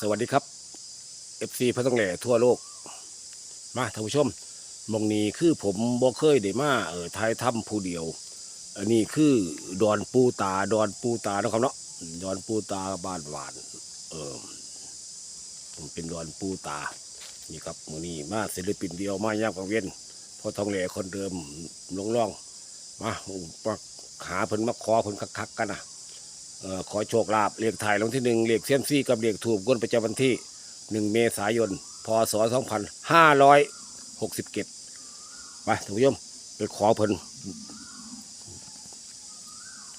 สวัสดีครับ FC พระต้องแหล่ทั่วโลก มาท่านผู้ชมมองนี้คือผมบ่เคยได้มาเออทายถ้ำผู้เดียว อันนี้คือดอนปูตาดอนปูตานะครับเนาะดอนปูตาบ้านหวาน เออผมเป็นดอนปูตา นี่ครับมือนี้มาศิลปินเดียวมาย่างกังเวียนพอทองแหล่คนเดิมลงร่องมามาหาเพิ่นมาขอเพิ่นคักๆกันนะเอ่อ ขอโชคลาภเลขถ่ายลงที่หนึ่งเลขเซียมซี่กับเลขถูกก้นประจำวันที่หนึ่งเมษายน พศสองพันห้าร้อยหกสิบเจ็ดไปท่านผู้ชมไปขอเพิ่น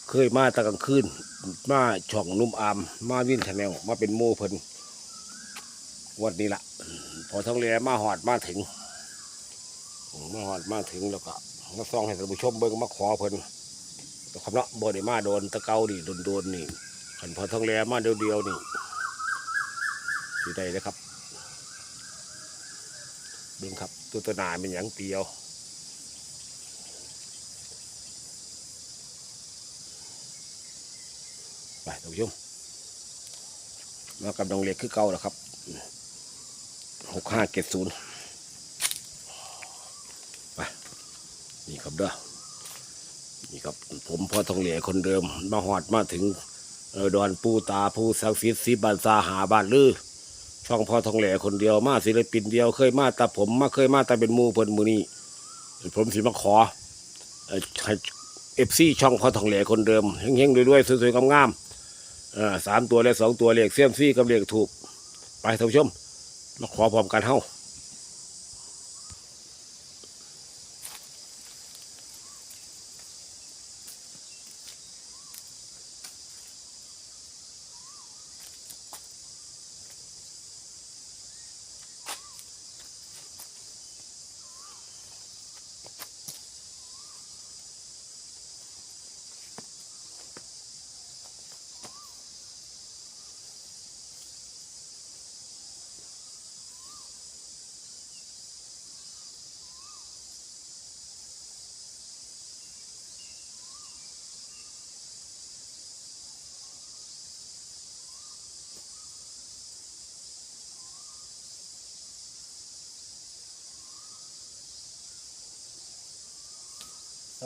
เคยมาตะกลางคืนมาช่องนุ่มอาม มาวินชาแนลมาเป็นโมเพิ่นวันนี้ละพอท้องเรือมาหอดมาถึงมาหอดมาถึงแล้วก็มาซ่องให้ท่านผู้ชมเบิ่งมาขอเพิ่น คำเนาะบ่ได้มาโดนตะเกานี่โดนโดนๆนี่ขันพอท้องแลมาเดียวเดียวๆนี่สิได้เลยครับเบิ่งครับตัวตัวนาเป็นอย่างเดียวไปท่านผู้ชมมากับน้องเล็กคือเก่าแล้วครับหกห้าเจ็ดศูนย์ไปนี่ครับเด้อ นี่ครับผมพ่อทองเหล่คนเดิม มาหอดมาถึงออดอนปูตาผู้ศักดิ์สิทธิ์สีบานซาหาบานลือ ช่องพ่อทองเหล่คนเดียวมาศิลปินเดียวเคยมาแต่ผมมาเคยมาแต่เป็นมูเพิ่นมือนี้ผมสิมาขอเอฟซีช่องพ่อทองเหล่คนเดิมเฮงๆรวยๆสวยๆงามๆสามตัวและสองตัวเลขเสียมซี่กับเลขถูก ไปท่านผู้ชมมาขอพร้อมกันเฮ้า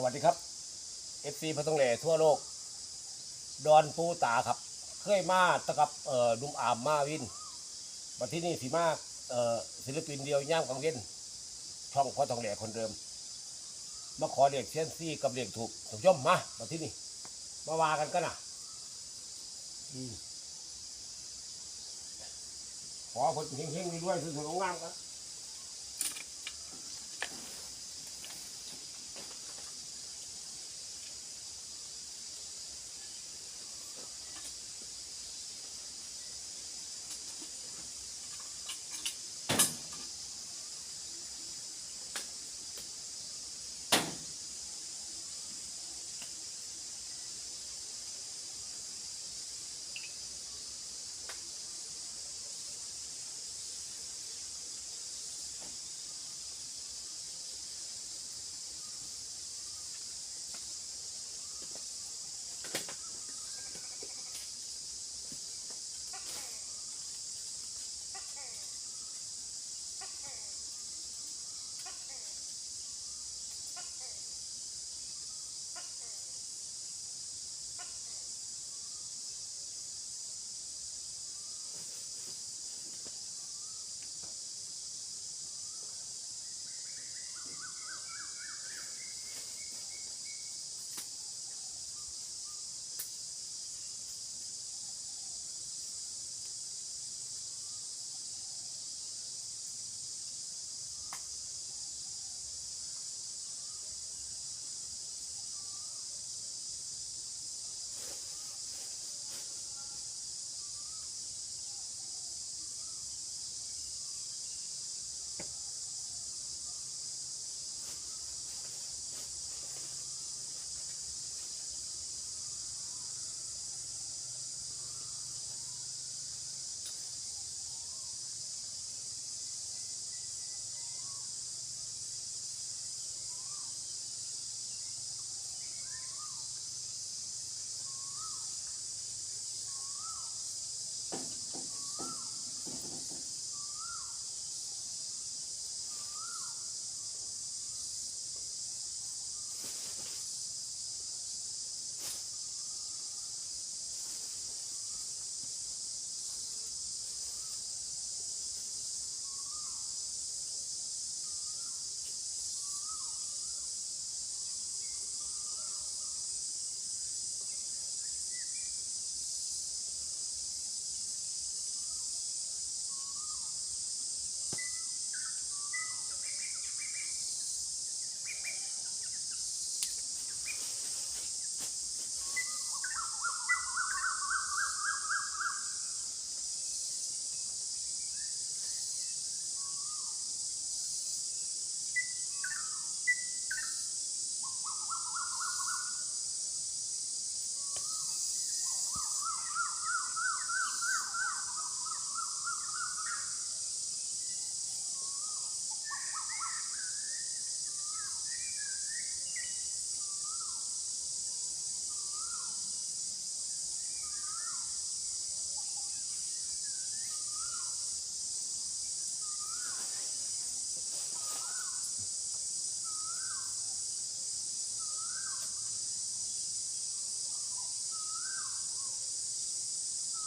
วัสดีครับ FC พระต้องเหล่ทั่วโลก ดอนปูตาครับ เคยมาตะกับเอ่อดุมอามมาวินมาที่นี่สีมาเอ่อศิลปินเดียวย่างกังเวียนช่องพ่อทองเหล่คนเดิม มาขอเรียกเชยนซี่กับเรียกถูกถูกย่อมมามาที่นี่มาว่ากันกันนะอขอคนเฮงๆด้วยสวยๆงามกัน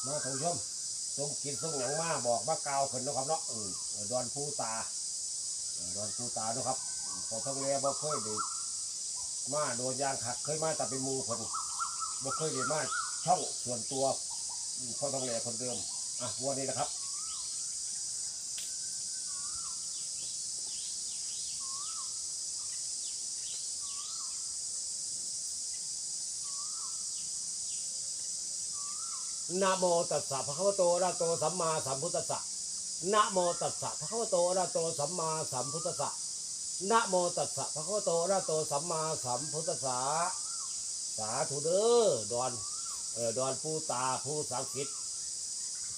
มาท่านผู้ชมสมกินสมหยังมาบอกมากล่าวขึ้นเนาะครับเนาะเออเออดอนปูตาเออดอนปูตาเนาะครับพอต้งเรียบ่เคยได้มาโดนยางขัดเคยมาแต่เป็นหมูคนบ่เคยได้มาช่องส่วนตัวอืมพอต้งเรียคนเดิมอะวันนี้นะครับ นะโมตัสสะภะคะวะโตอะระโตสัมมาสัมพุทธัสสะนะโมตัสสะภะคะวะโตอะระโตสัมมาสัมพุทธัสสะนะโมตัสสะภะคะวะโตอะระโตสัมมาสัมพุทธัสสะสาธุเด้อดอนเออดอนผู้ตาผู้สังกิต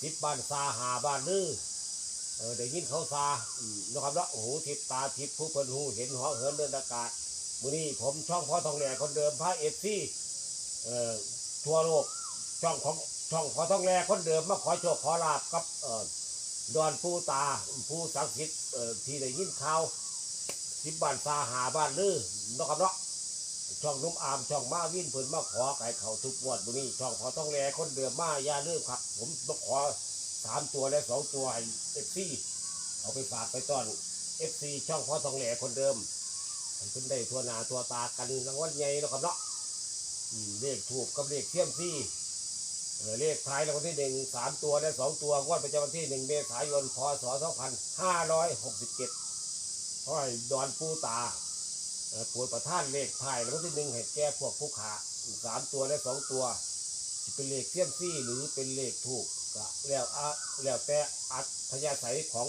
ทิศบ้านซาหาบ้านลือเออได้ยินเขาซานะครับเนาโอ้โหทิศตาทิศผู้เพิ่นหูเห็นเหอเหินเดินอากาศมือนี้ผมช่องพ่อทองแหล่คนเดิมพระเอฟซีเอ่อทั่วโลกช่องของ ช่องขอต้องแลคนเดิมมาขอโชคขอลาบกับเอ่อดอนผู้ตาผู้สังกิตเอ่อที่ได้ยินข่าวทิบบ้านซาหาบ้านลือเนาะครับเนาะช่องนุ่มอามช่องมาวินเพิ่นมาขอไก่เขาทุกงวดบุนี้ช่องขอต้องแลคนเดิมมาอย่าลืมครับ ผมต้องขอสามตัวและสองตัวให้เอฟซีเอาไปฝากไปต้อนเอฟซีช่องขอต้องแลคนเดิมให้เพิ่นได้ทั่วหน้าตัวตากันรางวัลใหญ่เนาะครับเนาะอืมเลขถูกกับเลขเทียมซี่ เลขท้ายรางวัลที่หนึ่งสามตัวและสองตัวงวดประจำวันที่หนึ่งเมษายนพศสองพันห้าร้อยหกสิบเจ็ดห้อยดอนปูตาปวดประท่านเลขท้ายรางวัลที่หนึ่งให้แก่พวกผู้ขาสามตัวและสองตัวจะเป็นเลขเทียมซี่หรือเป็นเลขถูกก็แล้วอะแล้วแต่อัธยาศัยของ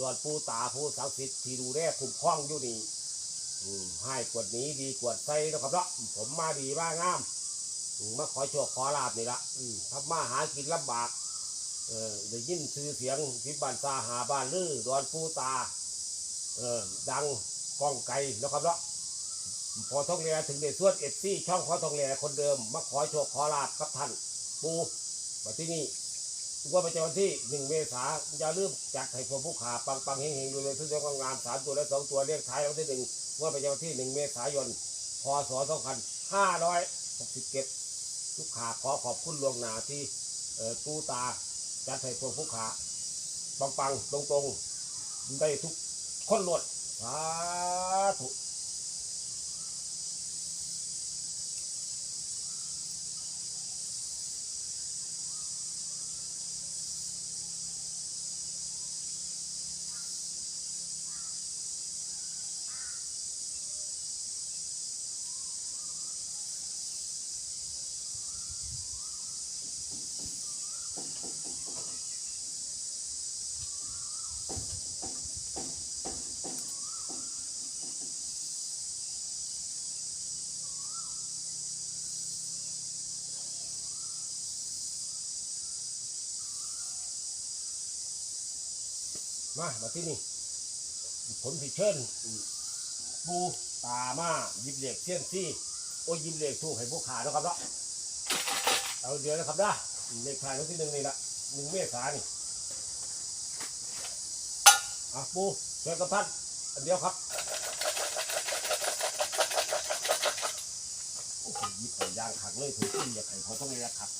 ดอนปูตาผู้ศักดิ์สิทธิ์ที่ดูแลคุ้มครองอยู่นี่ให้กวดหนี้ดีกวดใส่นะครับเนาะผมมาดีมากงาม มมาขอโชคขอลาบนี่ละอืมทำมาหากินลำบาก เออได้ยินชื่อเสียงที่บ้านซาหาบ้านลือดอนปูตา เออดังก้องไกลนะครับเนาะพอท้องแลถึงได้ส่วนเอฟซีช่องพอท้องแลคนเดิมมาขอโชคขอลาบกับท่านปูมาที่นี่ว่าประจำวันที่หนึ่งเมษาอย่าลืมจัดให้พวกผู้ขาปังปังๆเฮงๆดูเลยทุกเรื่องงานสามตัวและสองตัวเลขท้ายวันที่หนึ่งว่าประจำวันที่หนึ่งเมษายนพศสองพันห้าร้อยหกสิบเจ็ด ลูกค้าขอขอบคุณลวงหนาที่ตู้ตาจัดให้พวกผู้ค้าปังปังตรงตรงๆ ได้ทุกคนหมดสาธุ มามาที่นี่ผมสิเชิญปูตามาหยิบเหล็กเสี้ยนซี่โอ้ยหยิบเหล็กถูกให้พวกขาแล้วครับเนาะเอาเดียวนะครับนะเหลขท้ายวันที่หนึ่งนี่ละหนึ่งเมษายนนี่อะปูเชิญกับท่านอันเดียวครับโอ้โหยิบใส่ยางขักเลยถูกที่อยากให้เขาต้องเรียกขัก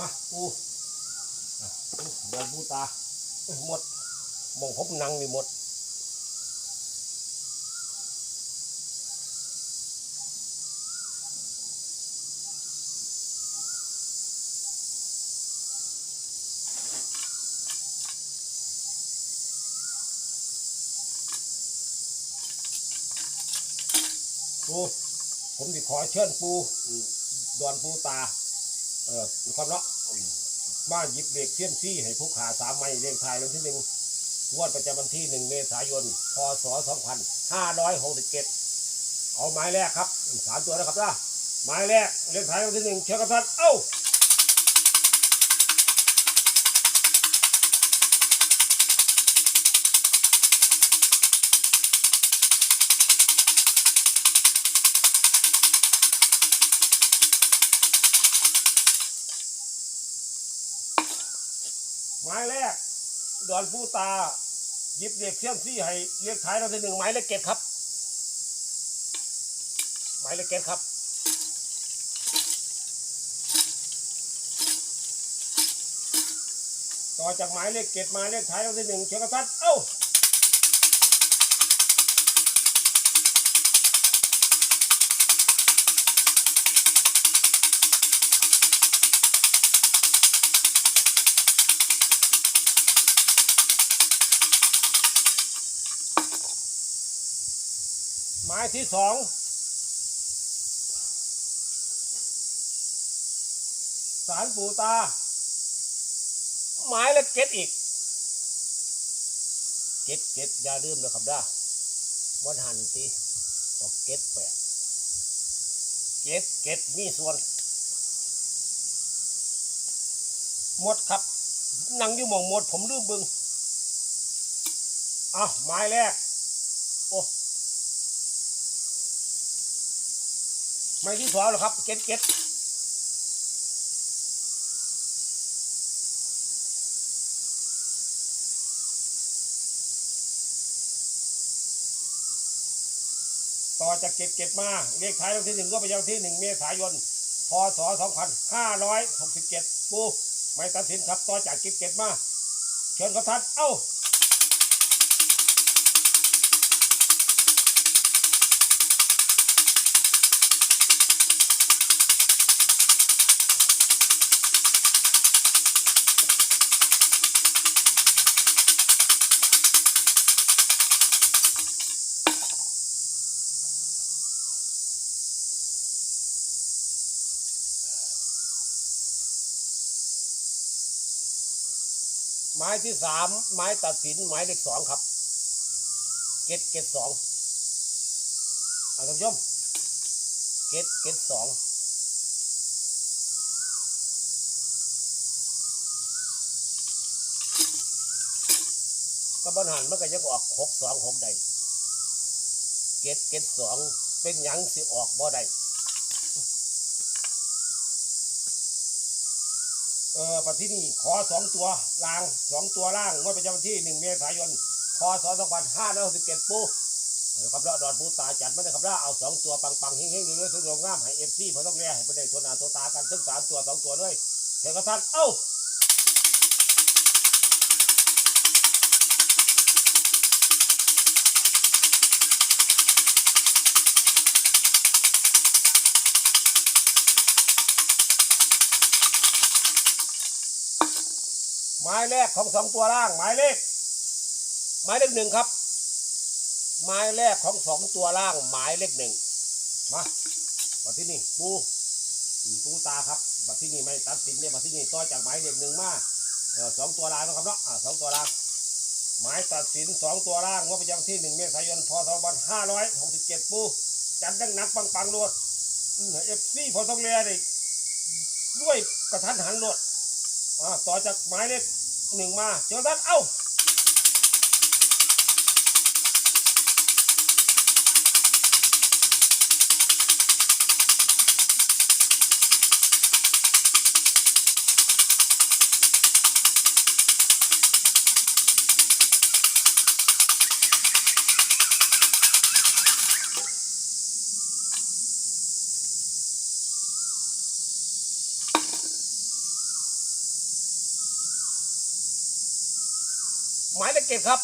มาปูอะปูเดินปูตาเอ้ยหมดมองผมนังนี่หมดปูผมจะขอเชิญปูอืมดอนปูตา เออความเนาะอืมมาหยิบเลขเทียมซี่ให้ผู้ขาสามไม้เลขไทายวันที่หนึ่งงวดประจำวันที่หนึ่งเมษายน พศสองพันห้าร้อยหกสิบเจ็ดเอาไม้แรกครับสามตัวนะครับนะไม้แรกเลขไทายวันที่หนึ่งเชิญกระทันเอ้า มายแรกดอนผู้ตาหยิบเด็กเชี่ยมซี่ให้เลียกขายเราที่หนึ่งหมายเลขเกตครับ หมายเลขเกตครับต่อจากหมายเลขเกตมาเลขท้ายเราที่หนึ่งเชียงกษัตริย์เอ้า หมายที่สองสารปูตาหมายและเก็ดอีก เก็ดเก็ดอย่าลืมนะครับด้าวันหันตีบอกเก็ดแปดเก็ดเก็ดมีส่วน หมดครับ นั่งอยู่หมองหมดผมลืมบึงอะหมายแรก โอ้ ไม่ที่สองหรอกครับ เก็ตเก็ตต่อจากเก็บเก็บมาเลขท้ายวัลที่หนึ่งก็ไปยังที่หนึ่งเมษายนพศสองพันห้าร้อยหกสิบเจ็ดปูไม่ตัดสินครับ ต่อจากเก็บเก็บมาเชิญครับท่านเอ้า ที่สามไม้ตัดสินไม้เลขสองครับเก็ดเก็ดสองท่านผู้ชมเก็ดเก็ดสองกระบันหันมันก็ยังออกหกสองหกใดเก็ดเก็ดสองเป็นหยังสิออกบ่ได้ เออปัจจุบันนี้ขอสองตัวล่างสองตัวล่างงวดประจำวันที่หนึ่งเมษายนพศสองพันห้าร้อยสิบเจ็ดปูครับเราดอนปูตาจัดมาเลยครับเราเอาสองตัวปังปังๆเฮงๆเรื่อยๆสวยงามให้เอฟซีพอต้องเรียให้ไปได้ตัวหน้าตัวตากันทั้งสามตัวสองตัวเลยเชิญกระทันเอ้า หมายแรกของสองตัวล่างหมายเลขหมายเลขหนึ่งครับ หมายแรกของสองตัวล่างหมายเลขหนึ่งมามาที่นี่ปูปูตาครับมาที่นี่ไม่ตัดสินเนี่ยมาที่นี่ต่อจากหมายเลขหนึ่งมาสองตัวล่างนะครับเนาะสองตัวล่างหมายตัดสินสองตัวล่างงวดประจำที่หนึ่งเมษายนพศสองพันห้าร้อยหกสิบเจ็ดปูจัดดังหนักปังปังๆรวดเอฟซีพอต้องเรียนี่ด้วยกระทันหันรวด อ่าต่อจากหมายเลขหนึ่งมาเจอท่านเอ้า หมายเลขเจ็ดครับ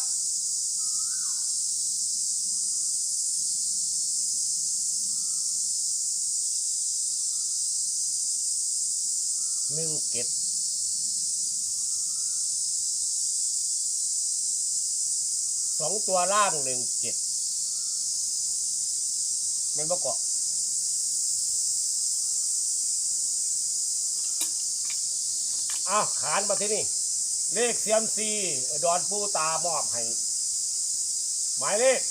หนึ่งเจ็ดสองตัวล่างหนึ่งเจ็ดมันประกอบอ้าวขานมาที่นี่ เลขเซียมซีดอนปูตามอบให้หมายเลข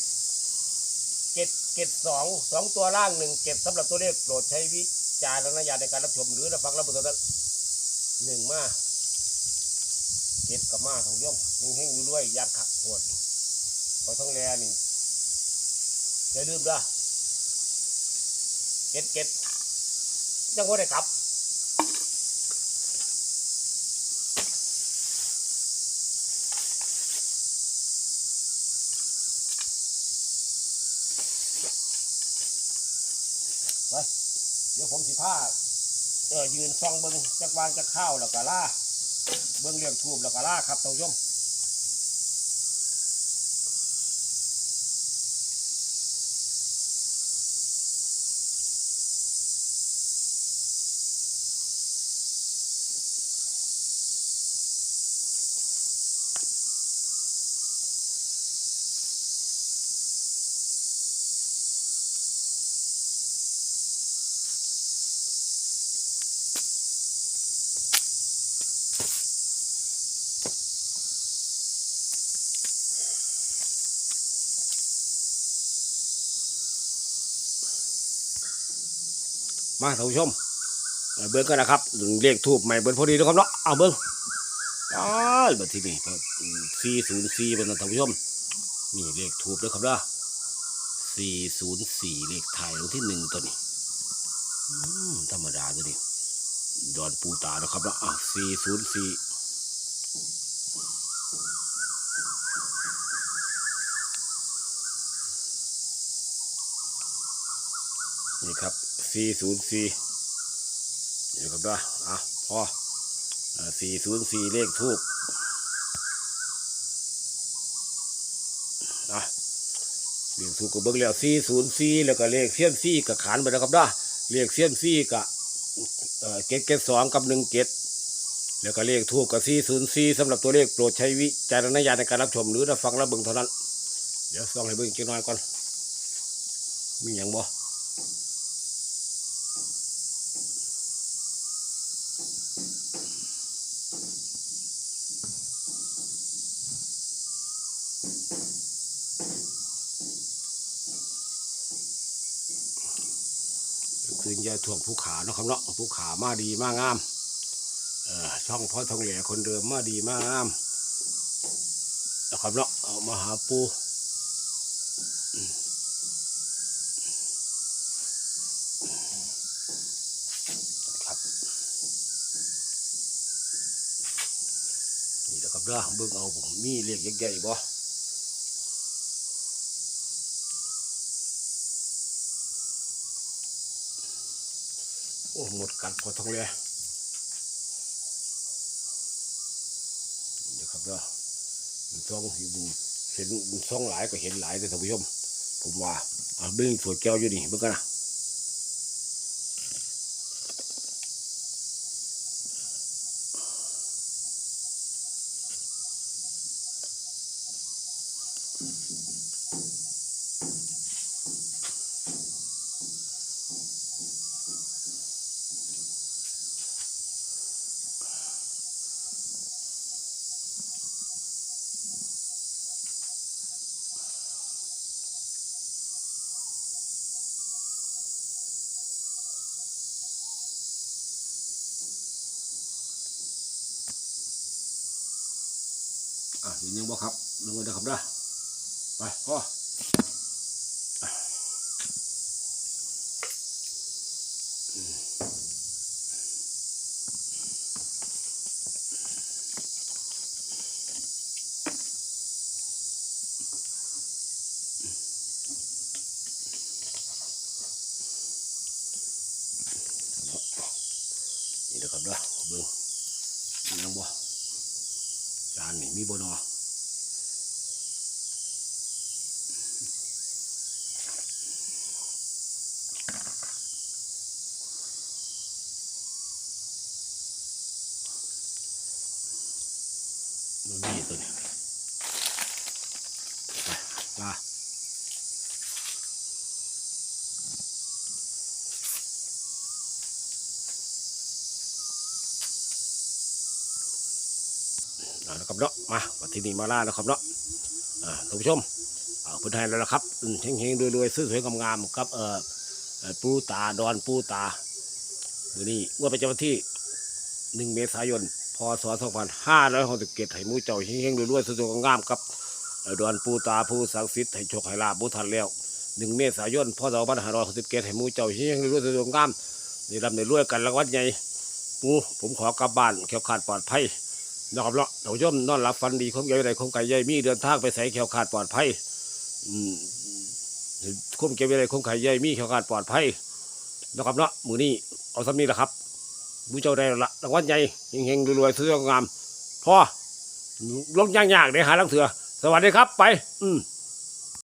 เจ็ดเจ็ดสองสองตัวล่างหนึ่งเจ็ดสำหรับตัวเลขโปรดใช้วิจารณญาณในการรับชมหรือรับฟังรับรู้นั้นหนึ่งมาเจ็ดกับมาทองย่อมเฮงๆอยู่ด้วยยานขับปวดพอท้องแรนี่อย่าลืมด้อเจ็ดเจ็ดยังว่าได้กลับ เดี๋ยวผมสิผ้า เออยืนซองเบิงจักวางจะข้าวแล้วก็ล่าเบิงเลี้ยงทูบแล้วก็ล่าครับท่านผู้ชม มาท่านผู้ชมเออเบิ้งกันนะครับเรียกทูบใหม่เบิ้งพอดีนะครับเนาะเอาเบิ้งอ้าวบัดทีนี้สี่ศูนย์สี่เป็นท่านผู้ชมนี่เลขทูบด้วครับเนาะสี่ศูนย์สี่เลขไทยที่หนึ่งตัวนี้อธรรมดาตัวนี้ดอนปูตานะครับเนาะอะสี่ศูนย์สี่ ครับสี่ศูนย์สี่นี่ครับนาะอะพอสี่ศูนย์สี่เลขทูบอะเลขสูกก็เบิ่งแล้วสี่ศูนย์สี่แล้วก็เลขเสี้ยนสี่กับขานไปแล้วครับด้เลขเสี้ยนสี่กับเอ่อเกตเกตสองกับหนึ่งเกตแล้วก็เลขทูบกับสี่ศูนย์สี่สำหรับตัวเลขโปรดใช้วิจารณญาณในการรับชมหรือรับฟังรับเบิ่งเท่านั้น เดี๋ยวส่องให้เบิ่งจักน่อยก่อนมีอย่างบ่ ถ่วงผู้ขาเนาะครับเนาะผู้ขามาดีมากงามเออช่องพ่อทองเหล่คนเดิมมาดีมากงามนะครับเนาะเอามาหาปูครับนี่แหละครับเด้อเบิ่งเอาผมมีเลขใหญ่ๆบ่ ดกัดพอทองเลยเดี๋ยวครับเนาะซ่องเห็นซ่องหลายก็เห็นหลายเลยท่านผู้ชมผมว่าเอาเบิ้งสวยแก้วอยู่นี่เบิ่งกันนะ เห็นยังบ่ครับลงมาเด้อครับเด้อไปพ่ออะอืมนี่นะครับเด้อเบิ่งยังบ่จานนี่มีบ่เนอ เอาละครับเนาะมาวันที่นี้มาล่าแล้วครับเนาะท่านผู้ชมเพื้นไทยแล้วละครับอืมเฮงๆรวยๆสวยๆงามๆครับเอ่อปูตาดอนปูตามือนี้ว่าประจำวันที่หนึ่งเมษายนพศสองพันห้าร้อยหกสิบเจ็ดให้หมูเจ้าเฮงๆรวยๆสวยๆงามๆครับดอนปูตาผู้ศักดิ์สิทธิ์ให้โชคให้ลาบบุทันแล้วหนึ่งเมษายนพศสองพันห้าร้อยหกสิบเจ็ดให้หมูเจ้าเฮงๆรวยๆสวยๆงามๆนี่รำในรวยกันรางวัลใหญ่ปูผมขอกลับบ้านแข็งขาดปลอดภัย นะครับเนาะท่านผู้ชมนอนหลับฝันดีคมใหญ่ใดคมไก่ใหญ่มีเดินทางไปใส่แขวขาดปลอดภัยอืมคมเก็บใหญ่คมไก่ใหญ่มีแขวขาดปลอดภัยนะครับเนาะมือนี้เอาสำนี้แหละครับบูเจ้าได้ละรางวัลใหญ่เฮงๆรวยๆซื้องามพ่อลงยากๆเดี๋ยวหาลังเถือสวัสดีครับไป อืม